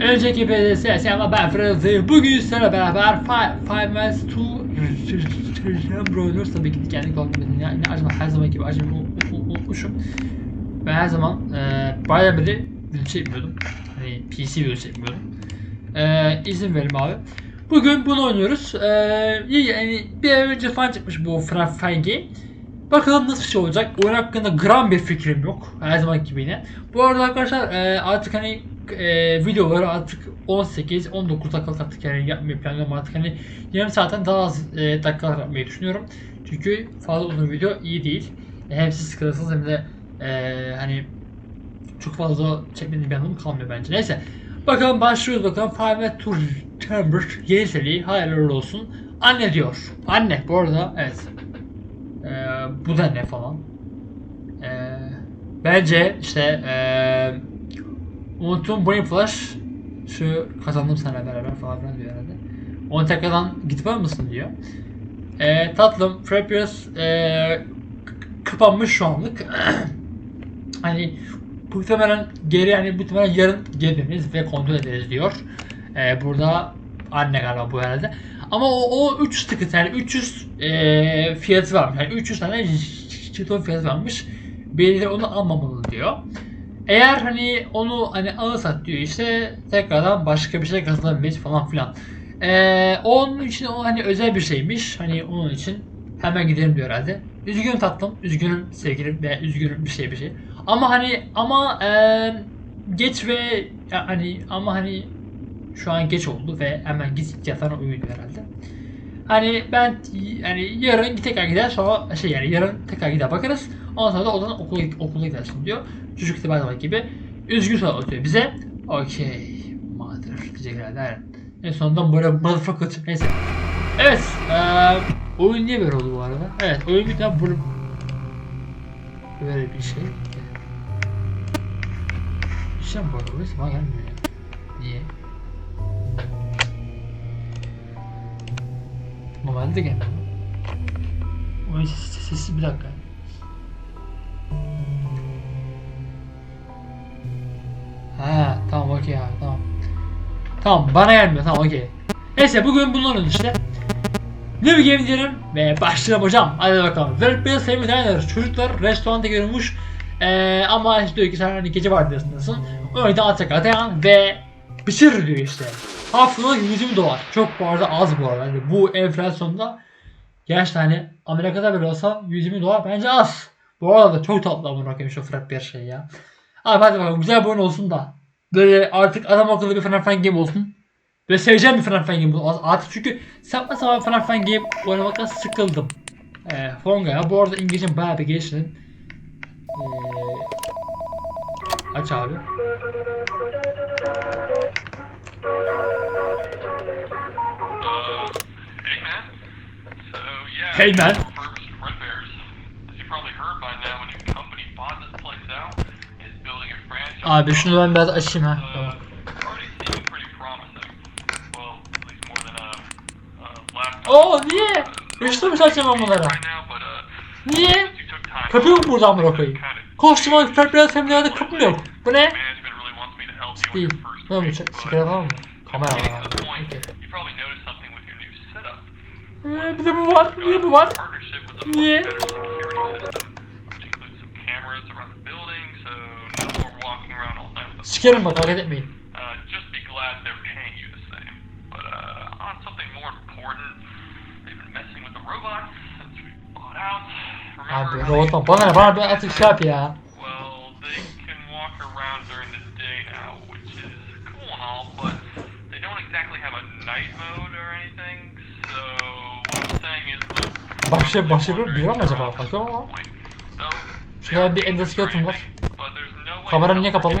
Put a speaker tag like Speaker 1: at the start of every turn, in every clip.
Speaker 1: Önceki PDS ama ben Freddy. Bugün sizlerle beraber Five, Five Nights to Brothers tabii ki kendi kalbimden yani acaba her zaman gibi acaba unutmuşum. Ben her zaman e, bayağı beri video çekmiyordum. Hani PC video çekmiyordum. E, izin verin abi. Bugün bunu oynuyoruz. E, yani bir ay önce falan çıkmış bu Game. Bakalım nasıl bir şey olacak. Oyun hakkında gram bir fikrim yok. Her zaman gibi yine. Bu arada arkadaşlar e, artık hani e, videoları artık 18-19 dakikalık artık yani yapmayı planlıyorum artık hani yarım saatten daha az e, dakikalar yapmayı düşünüyorum. Çünkü fazla uzun video iyi değil. E, hem siz sıkılırsınız hem de e, hani çok fazla çekmenin bir anlamı kalmıyor bence. Neyse. Bakalım başlıyoruz bakalım. Five Tour Chamber yeni seri hayırlı olsun. Anne diyor. Anne bu arada evet. Ee, bu da ne falan. Ee, bence işte ee, unuttum Brain Flash şu kazandım sana beraber falan filan diyor herhalde. Onu tekrardan gitmez mısın diyor. Ee, tatlım Frappius ee, kapanmış şu anlık. hani muhtemelen geri yani muhtemelen yarın geliriz ve kontrol ederiz diyor. Ee, burada anne galiba bu herhalde. Ama o, o 3 ticket yani 300 e, fiyatı varmış. Yani 300 tane jeton fiyatı varmış. Birileri onu almamalı diyor. Eğer hani onu hani alırsak diyor işte tekrardan başka bir şey kazanabilmeyiz falan filan. Ee, onun için o hani özel bir şeymiş. Hani onun için hemen gidelim diyor herhalde. Üzgünüm tatlım, üzgünüm sevgilim ve üzgünüm bir şey bir şey. Ama hani ama e, geç ve hani ama hani şu an geç oldu ve hemen git yatağına uyu diyor herhalde. Hani ben yani yarın tekrar gider sonra şey yani yarın tekrar gider bakarız. Ondan sonra da odan okula, okula gidersin diyor. Çocuk da her gibi üzgün sonra atıyor bize. Okey. Mother diyecek herhalde. En sonunda böyle motherfucker neyse. Evet. Eee oyun niye böyle oldu bu arada? Evet oyun bir tane böyle böyle bir şey. İşte bu arada burası bana gelmiyor ya. Niye? Normalde gelmiyor. Oyun sesi, sesi bir dakika. Okey abi tamam. Tamam bana gelmiyor tamam okey. Neyse bugün bunların işte. New Game diyelim ve başlayalım hocam. Hadi bakalım. Very Best Family Diner. Çocuklar restoranda görülmüş. Ee, ama işte diyor ki sen hani gece vardiyasındasın. O yüzden atacak atayan ve bitir diyor işte. Haftalık 120 dolar. Çok bu arada az bu arada. Yani bu enflasyonda gerçekten hani Amerika'da bile olsa 120 dolar bence az. Bu arada çok tatlı amına koyayım şu Fred bir şey ya. Abi hadi bakalım güzel bir oyun olsun da. Böyle artık adam akıllı bir Final Fan Game olsun. Ve seveceğim bir Final Fan Game olsun. Artık çünkü sapma sapan Final Fan Game oynamaktan sıkıldım. Ee, Fonga ya. Bu arada İngilizcem bayağı bir geliştirdim. Ee, aç abi.
Speaker 2: Hey man.
Speaker 1: Abi şunu ben biraz açayım ha.
Speaker 2: Uh,
Speaker 1: Tamam. Oo niye? Üçlü bunlara.
Speaker 2: Uh.
Speaker 1: Niye?
Speaker 2: since you took time
Speaker 1: Kapı yok
Speaker 2: off,
Speaker 1: burada amına koyayım. Koskocaman Fred seminerde kapı mı yok? Bu ne? Değil. Ne
Speaker 2: but
Speaker 1: Sigara falan mı? Kamera var.
Speaker 2: setup.
Speaker 1: Ee, bir de bu var. De bu var.
Speaker 2: Partnership we bought out. Remember
Speaker 1: Abi
Speaker 2: how
Speaker 1: robottan
Speaker 2: they-
Speaker 1: bana ne? Bana bir atık şey yap ya. Başka başka bir biri mi acaba? Bakıyorum ama.
Speaker 2: So,
Speaker 1: Şuraya bir endoskeleton var. Kameram niye kapalı?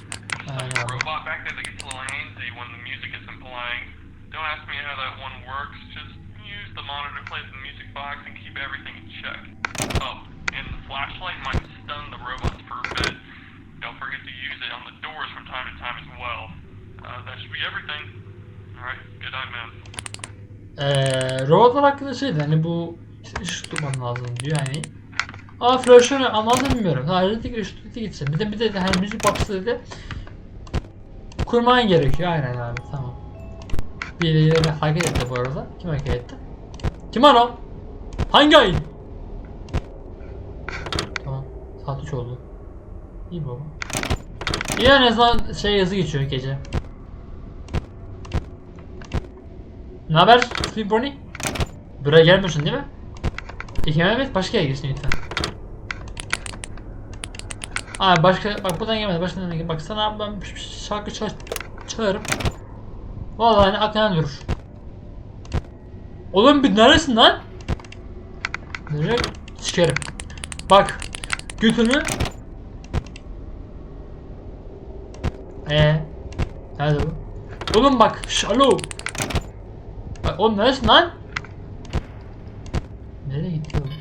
Speaker 2: don't ask me how that one works. Just use the monitor, play the music box, and keep everything in check. Oh, and the flashlight might stun the robots for a bit. Don't forget to use it on the doors from time to time as well. Uh, that should be everything. Alright, good night, man.
Speaker 1: Ee, robotlar hakkında şeydi hani bu işte ışık tutman lazım diyor yani. Aa flaşörü anladım bilmiyorum. Ha elektrik ışık tuttu gitsin. Bir de bir de hani müzik box'ı dedi. Kurman gerekiyor aynen abi tamam. Birileri hareket etti bu arada. Kim hareket etti? Kim o? Hangi ayın? Tamam. Saat 3 oldu. İyi baba. İyi en şey yazı geçiyor gece. Ne haber Steve Bonnie? Buraya gelmiyorsun değil mi? İki Mehmet başka yere girsin lütfen. Aa başka bak buradan gelmedi başka gel. Bak sana ben şarkı çalarım. Vallahi hani aklına durur. Oğlum bir neresin lan? Nereye sikerim. Bak götünü Ee, nerede bu? Oğlum bak, şş, alo. Bak oğlum neresin lan? Nereye gitti oğlum?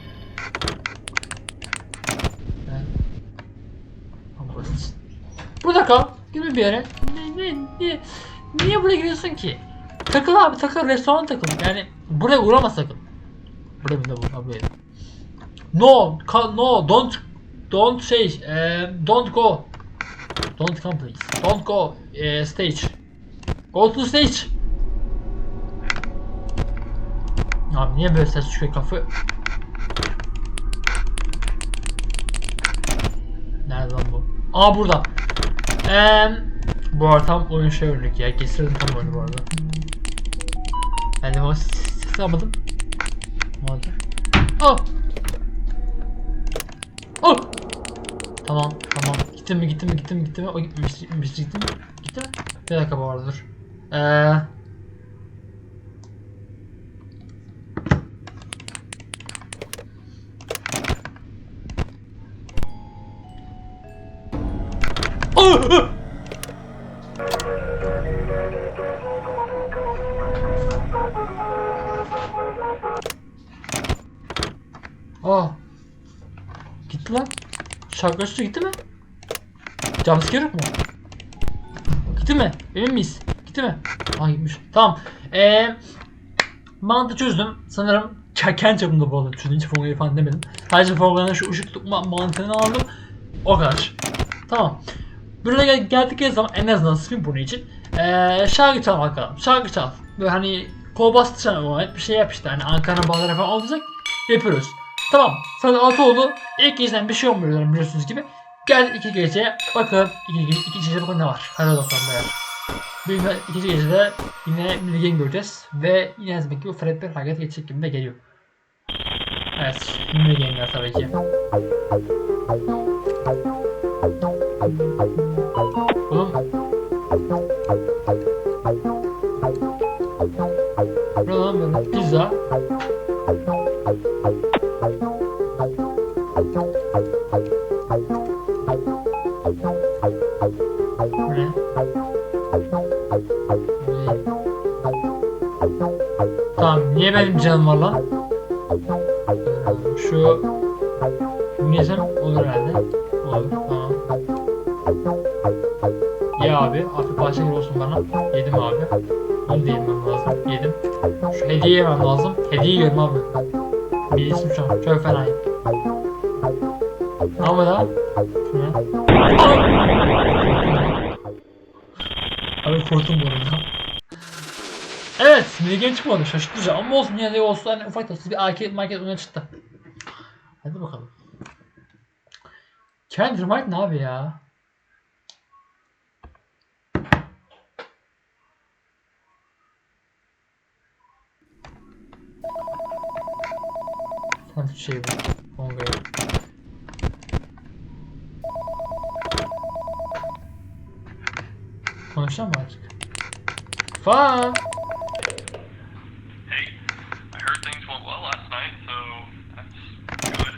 Speaker 1: Burada kal. Gitme bir yere. Ne, ne, niye, niye buraya giriyorsun ki? Takıl abi takıl restoran takıl. Yani buraya uğrama sakın. Buraya mı da bu? Buraya. No, no, don't, don't say, eh, don't go. Don't come please. Don't go eh, stage. Go to stage. Abi niye böyle ses çıkıyor kafı? Nerede lan bu? Aa burada. Eee bu arada tam oyun şey örnek ya. Kesirdim tam oyunu bu arada. Ben de sesi almadım. Ne? Oh! Oh! Tamam tamam. Gittim mi gittim mi gittim mi gittim mi? O gitmemişti gitmemişti gittim mi? Gitti mi? Bir dakika bu arada dur. Eee... Oh! Aa. Gitti lan. Şarkı açtı gitti mi? Jumpscare yok mu? Gitti mi? Emin miyiz? Gitti mi? Aa gitmiş. Tamam. Eee mantığı çözdüm. Sanırım ke- kendi çapımda bu arada çözdüm. Hiç formülü falan demedim. Sadece formülden şu ışık tutma mantığını aldım. O kadar. Tamam. Buraya gel geldikleri zaman en azından spin bunu için eee şarkı çal bakalım. Şarkı çal. Böyle hani kol bastı çal bir şey yap işte. Hani Ankara bağları falan olacak. Yapıyoruz. Tamam. Saat 6 oldu. İlk geceden bir şey olmuyor biliyorsunuz gibi. Gel iki gece bakalım iki, iki, iki gece bakalım ne var. Hadi bakalım beyler. Bir ikinci gecede yine Milligan göreceğiz ve yine her zamanki bu Fred bir hareket geçecek gibi de geliyor. Evet, Milligan'lar tabii ki. Oğlum. Ne lan? Pizza. Tamam, niye benim canım var lan? Şu... Bunu yesem olur herhalde. Olur, tamam. Ye abi, parça gibi olsun bana. Yedim abi. Bunu da yemem lazım. Yedim. Şu hediye yemem lazım. Hediye yiyorum abi. Bir isim şu an. Çok fenayım. Ama da... Şu ne? Abi korktum bu arada. Evet, Milligan çıkmadı. Şaşırtıcı ama olsun yine de olsun. Hani ufak da bir arcade market oyuna çıktı. Hadi bakalım. Kendrick Mike ne abi ya? Hadi şey bu. Mı artık? Fa.
Speaker 2: Hey, I heard things went well last night, so that's good.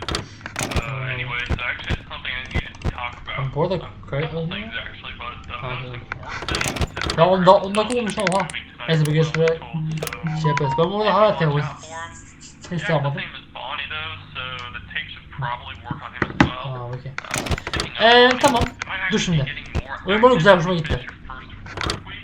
Speaker 2: Uh, anyways, actually something I needed to talk about.
Speaker 1: Bu arada kayıt
Speaker 2: thing is that
Speaker 1: Ya onda onda olmuş ama ha. Neyse bir süre şey yaparız. Ben burada hala
Speaker 2: on him as well.
Speaker 1: Aa okey.
Speaker 2: Speaking of
Speaker 1: Ee,
Speaker 2: Bonnie,
Speaker 1: tamam. Dur şimdi. Oyun bana güzel, hoşuma gitti.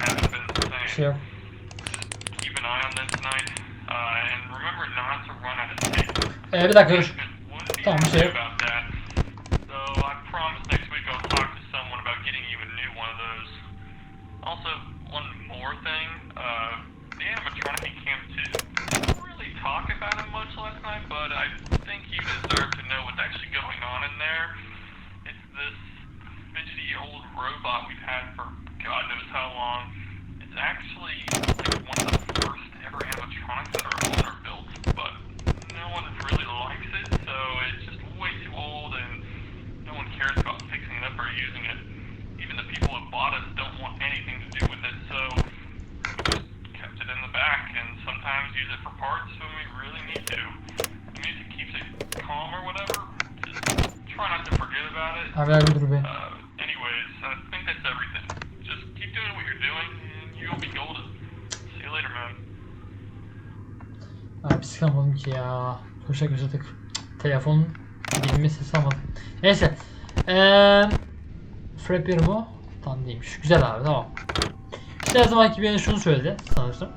Speaker 2: haven't been the
Speaker 1: Bir
Speaker 2: same
Speaker 1: şey yok.
Speaker 2: keep an eye on them tonight, uh, and remember not to run out of tape.
Speaker 1: Ee, bir dakika dur.
Speaker 2: Management would be
Speaker 1: Tamam, bir şey yok.
Speaker 2: about that. So I promise next week I'll talk to someone about getting you a new one of those. Also, one more thing, uh, the animatronic camp too. Didn't really talk about it much last night, but I think you deserve to know what's actually going on in there. It's this fidgety old robot we've had for God knows how long. It's actually like one of the first ever animatronics that our owner built, but no one really likes it, so it's just way too old and no one cares about fixing it up or using it. Even the people who bought us don't want anything to do with it, so we just kept it in the back and sometimes use it for parts when we really need to. If it keeps it calm or whatever, just try not to forget about it.
Speaker 1: Abi dur be.
Speaker 2: Uh,
Speaker 1: Abi sıkamadım ki ya. Koşa yaşadık. Telefon dilimi ses almadı. Neyse. Eee Frappier mu? Tam değilmiş. Güzel abi tamam. İşte her zamanki yine şunu söyledi sanırsam.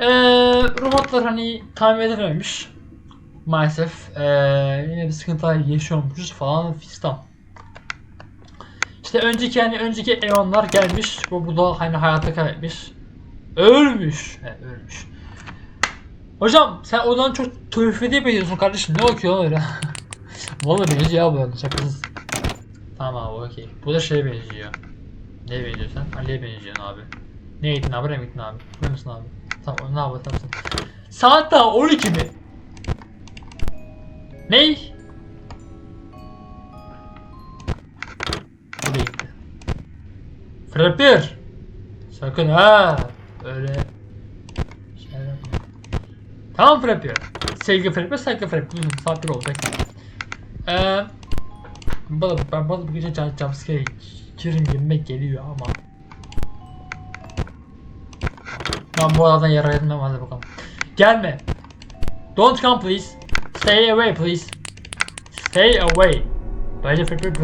Speaker 1: Eee robotlar hani tamir edilememiş. Maalesef eee yine bir sıkıntılar yaşıyormuşuz falan fistan. İşte önceki hani önceki Eon'lar gelmiş. Bu, bu da hani hayata kaybetmiş. Ölmüş. Evet, ölmüş. Hocam sen odan çok tövbe diye biliyorsun kardeşim. Ne okuyorsun öyle? Vallahi benziyor ya bu arada şakasız. Tamam abi okey. Bu da şeye benziyor. Neye benziyor sen? Ali'ye benziyorsun abi. Ne gittin abi? Buraya mı abi? Buraya mısın abi? Tamam ne yapalım tamam. Saat daha 12 mi? Ney? Buraya gitti. Frappier. Sakın ha. Öyle. Tamam Frappier. Sevgi Frappier, saygı Frappier. Uzun saatler olacak. Eee... Bana, ben bana bu gece jump, jumpscare girin gibime geliyor ama... Ben bu aradan yara etmem hadi bakalım. Gelme. Don't come please. Stay away please. Stay away. Bence bur-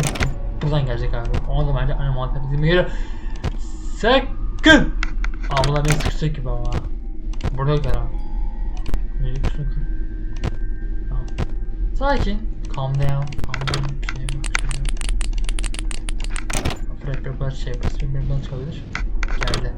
Speaker 1: buradan gelecek abi. Ona da bence animal tepkisime geliyor. Sakın! Aa bunlar beni sıkışacak gibi ama. Burada herhalde. Müzik kısmı. Tamam. Sakin. Calm down. Calm down. Şey yok. Şey yok. Bir şey yaparız. Birbirinden çıkabilir. Geldi.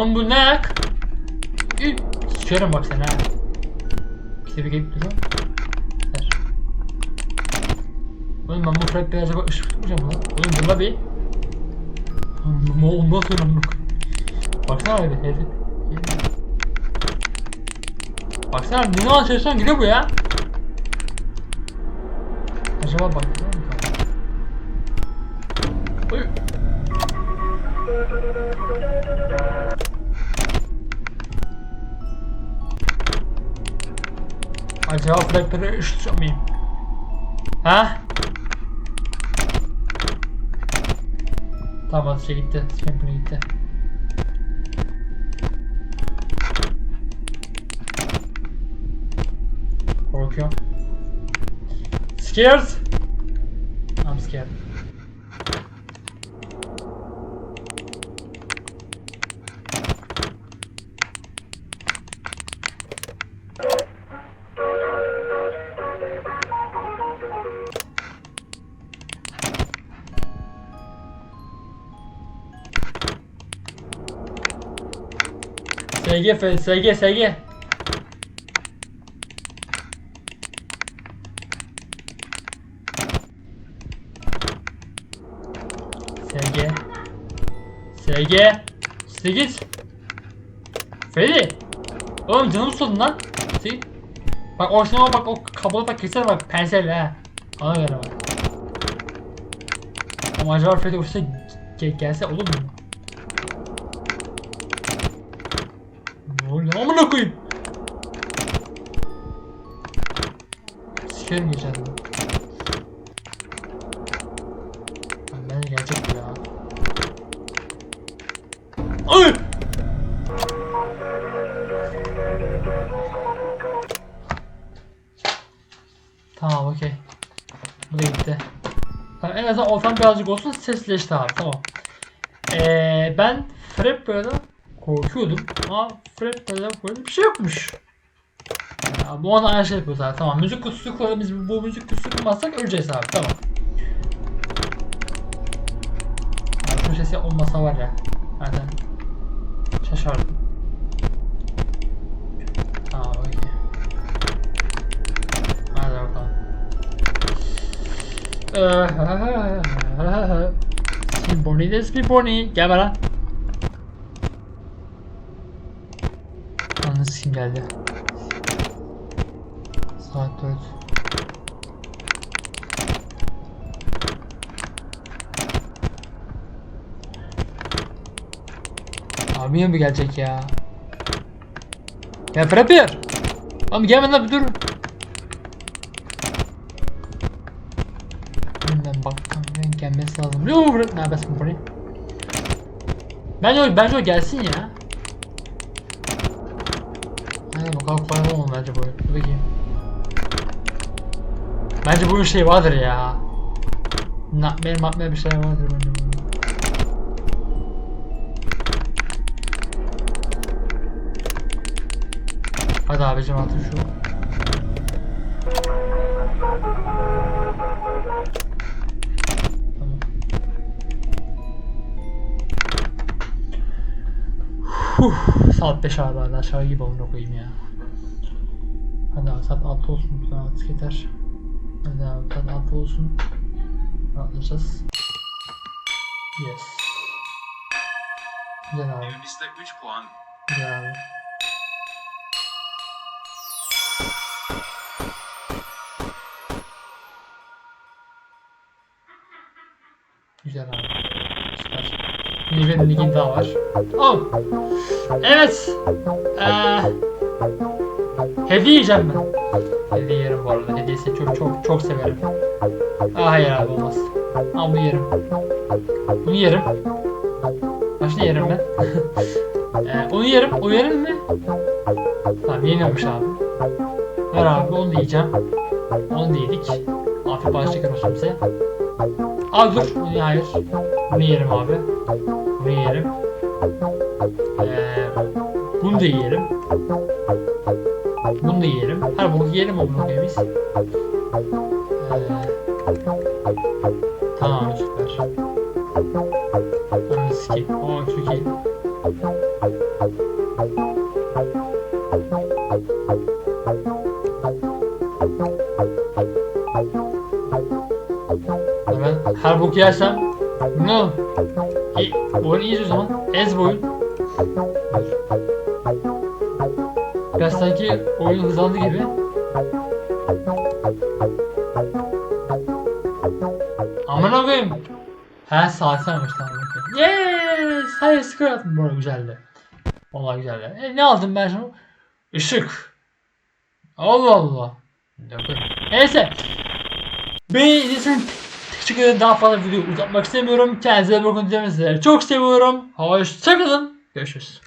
Speaker 1: Oğlum bu ne Sikerim bak sen ha. Bir gelip. Ver. Oğlum ben bu Fred biraz bak ışık tutmayacağım lan. Oğlum bunda bir... Ne nasıl lan Baksana abi herif. Baksana zaman çalışsan gidiyor bu ya. Acaba bak. Oy. Acaba Flapper'ı ışıtıyor muyum? Ha? Tamam şey gitti. Flapper gitti. Korkuyorum. Scared? I'm scared. SG SG SG. SG. SG. Size git. Freddy. Oğlum canım susadın lan. Sil. Bak o sinema bak o kablo bak keser bak penselle ha. Ona göre bak. Ama acaba Freddy ge- gelse olur mu? Ne oluyor? Amına koyayım. Sikerim geçen. Lan Bence gelecek ya. Ay! Tamam okey. Bu da gitti. Tamam, en azından ortam birazcık olsun sesleşti abi tamam. Ee, ben Frapper'dan korkuyordum ama Frapper'dan böyle bir şey yokmuş. Ya, bu ana aynı şey yapıyoruz abi tamam. Müzik kutusu koyalım biz bu müzik kutusu kurmazsak öleceğiz abi tamam. Ya, şu sesi olmasa var ya. Zaten şaşardım. Tamam okey. Hadi bakalım. Spinboni de Spinboni. Gel bana. Kim geldi? Saat 4. Abi mi gelecek ya? Ya Frappier! Oğlum gelme lan bir dur. Ben baktım gelmesi lazım. Yok bırak ne yapasın burayı. Bence o, bence o gelsin ya. Bakalım kolay olmalı bence bu. Dur bakayım. Bence bunun şey vardır ya. Nakmer makmer bir şey vardır bence bunun. Hadi abicim atın şu. Tamam. Huh, saat 5 abi aşağı gibi onu koyayım ya. Hadi abi saat 6 olsun lütfen artık yeter. Hadi abi saat 6 olsun. Rahatlayacağız. Yes. Güzel abi.
Speaker 3: Önümüzde 3 puan.
Speaker 1: Güzel abi. Güzel abi. Süper. Benim ligim daha var. Oh. Evet. Ee, hediye yiyeceğim ben. Hediye yerim bu arada. Hediyesi çok çok çok severim. Aa, hayır abi olmaz. Ama bunu yerim. Bunu yerim. Başını yerim ben. Ee, onu yerim. O yerim mi? Tamam yeniyormuş abi. Ver abi onu yiyeceğim. Onu da yedik. Afiyet şeker olsun bize. Abi dur. Bunu hayır. Bunu yerim abi. Bunu yerim. Ee, bunu da yiyelim. Bunu da yiyelim. Her boku yiyelim bunu biz. Ee, tamam süper. Ananı sikeyim. Oo çok iyi. Ben her boku yersem ne olur? İyi, oyun iyiyiz o zaman. Ez bu oyun. Biraz sanki oyun hızlandı gibi. Aman koyayım. Her saat sarmış tamam. Yes! Hayır skor attım bu güzeldi. Vallahi güzeldi. E, ne aldım ben şimdi? Işık. Allah Allah. Neyse. Beni için teşekkür ederim. Daha fazla video uzatmak istemiyorum. Kendinize bakın. Sizleri çok seviyorum. Hoşçakalın. Görüşürüz.